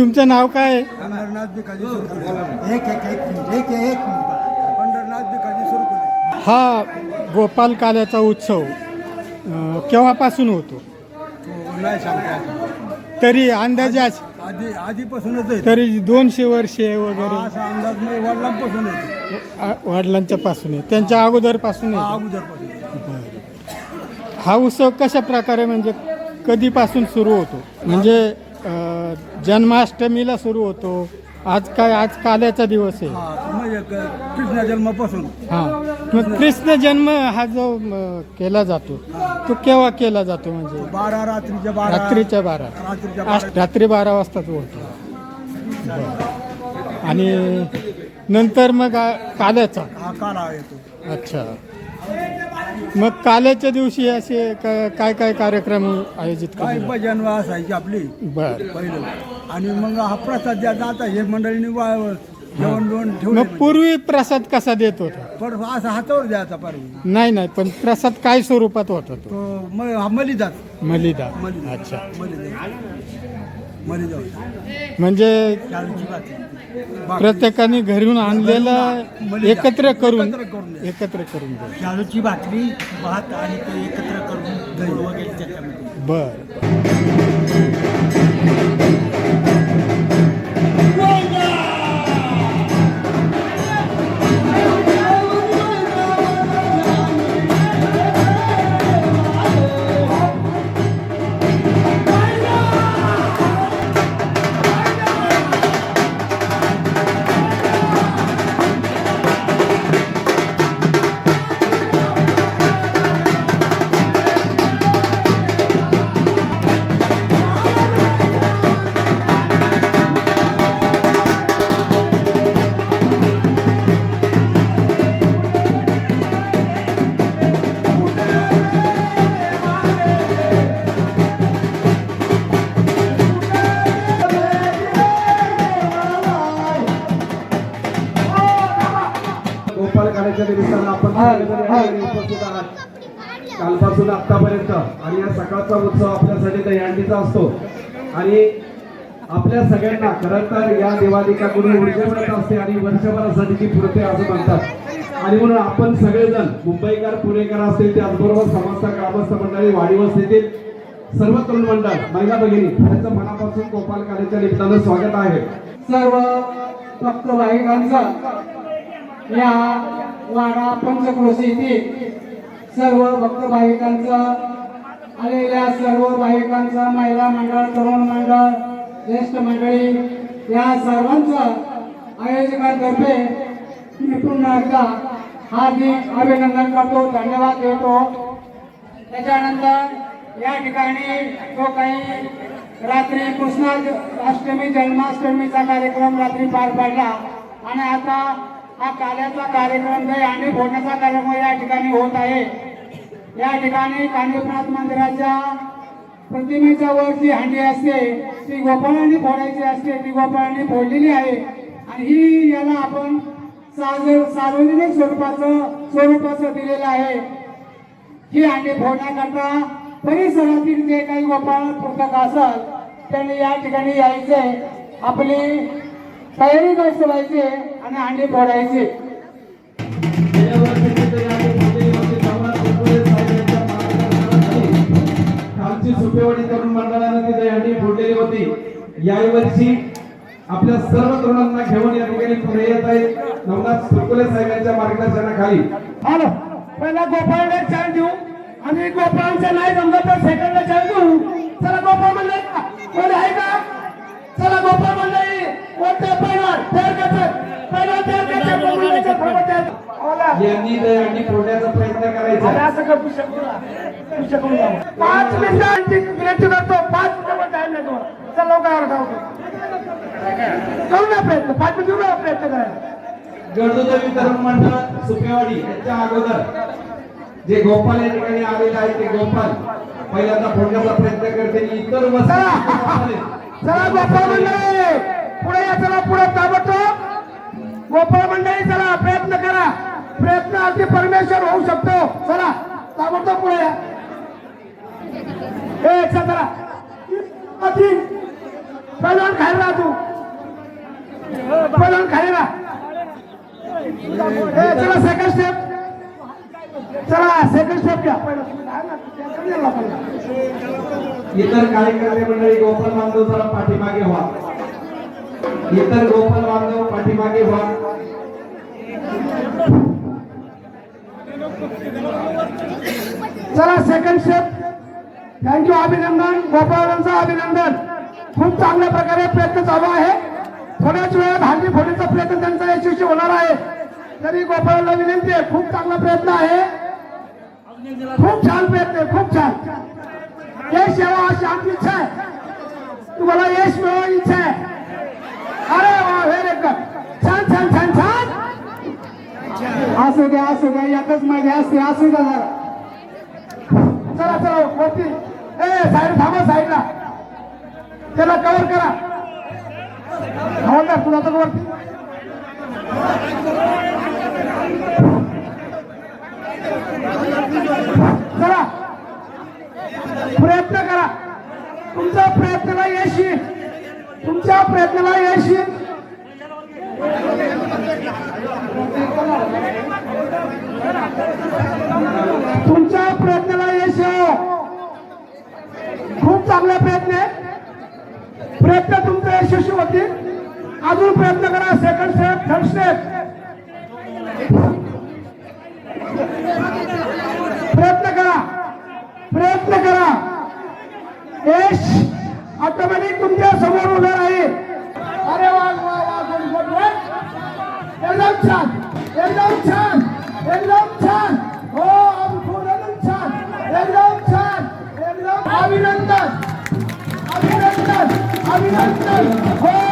तुमचं नाव काय? आहे? पंढरनाथ भिकाजी सुरकुले. एक एक एक मिनिट एक एक मिनिट. पंढरनाथ भिकाजी सुरकुले. हा गोपाल काल्याचा उत्सव अं, केव्हापासून होतो? तो नाही सांगता येत. तरी अंदाजे आज- आधी आधीपासूनच आहे. तरी दोनशे वर्षे वगैरे. असा अंदाज मी वडिलांपासून येतो आ- वडिलांच्या पासून आहे. त्यांच्या अगोदरपासून हा आहे. अगोदरपासून हा उत्सव कशा प्रकारे म्हणजे कधीपासून सुरू होतो? म्हणजे जन्माष्टमीला सुरू होतो. आज काय आज काल्याचा दिवस आहे. हा म्हणजे क- कृष्ण जन्मापासून. हा. मग कृष्ण जन्म हा जो म, केला जातो तो केव्हा केला जातो म्हणजे? बारा रात्रीच्या बारा. रात्रीच्या बारा. रात्रीच्या बारा. रात्री बारा वाजताच होतो आणि नंतर मग आ- काल्याचा. हा काला येतो. अच्छा. मग काल्याच्या दिवशी असे का- काय काय कार्यक्रम आयोजित काय केले भजन असायची आपली. बर. पहिलं. आणि मग हा प्रसाद द्यायचा आता हे मंडळीने वा- जेवण बिवण ठेवले मग पूर्वी प्रसाद कसा देत होता? पण असा हातावर द्यायचा पारवी. नाही नाही पण प्रसाद काय स्वरूपात होता तो? तो म- हा मलिदा मलिदा अच्छा. मलिदा. म्हणजे. प्रत्येकाने घरून आणलेला. एकत्र करून एकत्र करून. शाळूची भाकरी भात आणि ते एकत्र करून वगैरे त्याच्यामध्ये बर सगळेजण उपस्थित आहात कालपासून आतापर्यंत आणि या सकाळचा उत्सव आपल्यासाठी दहीहंडीचा असतो. आणि आपल्या सगळ्यांना खरं तर या दिवाळी का कोणी ऊर्जेवरच असते आणि वर्षभरासाठी ती पुरते असं म्हणतात. आणि म्हणून आपण सगळेजण मुंबईकर पुणेकर असतील त्याचबरोबर समस्त ग्रामस्थ मंडळी वाडी वस्तीतील सर्व तरुण मंडळ महिला भगिनी त्यांचं मनापासून गोपाल काळाच्या निमित्तानं स्वागत आहे. सर्व भक्त भाविकांचं या वाडा पंचक्रोशी सर्व भक्त भाविकांचं आलेल्या सर्व भाविकांचं महिला मंडळ तरुण मंडळ ज्येष्ठ मंडळी या सर्वांचं आयोजकांतर्फे मी पुन्हा एकदा हार्दिक अभिनंदन करतो धन्यवाद देतो. त्याच्यानंतर या ठिकाणी जो काही रात्री कृष्णा अष्टमी जन्माष्टमीचा कार्यक्रम रात्री पार पडला आणि आता हा काल्याचा कार्यक्रम काही आणि फोडण्याचा कार्यक्रम या ठिकाणी होत आहे. या ठिकाणी कांडीपनाथ मंदिराच्या प्रतिमेच्या वर जी हंडी असते ती गोपाळांनी फोडायची असते ती गोपाळांनी फोडलेली आहे. आणि ही याला आपण सार्व सार्वजनिक स्वरूपाचं स्वरूपाचं दिलेलं आहे. ही हांडी फोडण्याकरता परिसरातील जे काही गोपाळ पुस्तक असत त्यांनी या ठिकाणी यायचे. आपली तयारी दर्शवायची आणि अंडी फोडायची. खालची सुपेवाडी तरुण मंडळानं तिथे अंडी फोडलेली होती. यावर्षी आपल्या सर्व तरुणांना घेऊन या ठिकाणी पुढे येत आहेत नवनाथ सुरकुले साहेबांच्या मार्गदर्शनाखाली. हॅलो पहिला गोपाळला चार देऊ. आणि गोपाळांचं नाही जमलं तर सेकंडला चार देऊ. चला गोपाळ मंडळी कोण आहे? यांनी ते अंडी फोडण्याचा प्रयत्न करायचा. असं करू शकतो ना. करू शकून जाऊ. पाच मिनिटांची विनंती करतो. पाच मिनिटं टाइम नाही तुम्हाला. चला लवकर धावतो. करू ना प्रयत्न. पाच मिनिट ना प्रयत्न करायला. गडदुदेवी तरुण मंडळ सुपेवाडी यांच्या अगोदर. जे गोपाल या ठिकाणी आलेले आहेत ते गोपाल. पहिल्यांदा फोडण्याचा प्रयत्न करते इतर चला. वस्ती चला गोपाळ मंडळी. पुढे या चला पुढे ताबडतोब. गोपाळ मंडळी चला प्रयत्न करा. प्रयत्न अगदी परमेश्वर होऊ शकतो. चला ताबडतोब पुढे या. ए चला चला. तीन पहिलवान खाली राहा तू. पहिलवान खाली राहा. ए, चला सेकंड स्टेप चला सेकंड स्टेप घ्या. इतर कार्यकर्ते मंडळी गोपाल बांधव जरा पाठीमागे व्हा. इतर गोपाल बांधव पाठीमागे व्हा. चला सेकंड स्टेप थँक्यू अभिनंदन. गोपाळांचं अभिनंदन. खूप चांगल्या प्रकारे प्रयत्न चालू आहे. थोड्याच वेळात हल्ली फोडीचा प्रयत्न त्यांचा यशस्वी होणार आहे. तरी गोपाळांना विनंती आहे खूप चांगला प्रयत्न आहे. खूप छान प्रयत्न आहे खूप छान. यश यावं अशी आमची इच्छा आहे. तुम्हाला यश मिळवा इच्छा आहे. अरे वा व्हेरी गुड छान छान छान. असू द्या असू द्या एकच माहिती असते असू द्या जरा. चला चला वरती. ए साईड थांबा साईडला. त्याला कव्हर करा. हवालदार तुला तर वरती? चला. प्रयत्न करा. तुमच्या प्रयत्नाला यश येईल. तुमच्या प्रयत्नाला यश येईल. तुमच्या प्रयत्नाला यश खूप चांगला प्रयत्न आहे प्रयत्न तुमचे यशस्वी होतील अजून प्रयत्न करा. सेकंड स्टेप थर्ड स्टेप अभिनंदन अभिनंदन अभिनंदन हो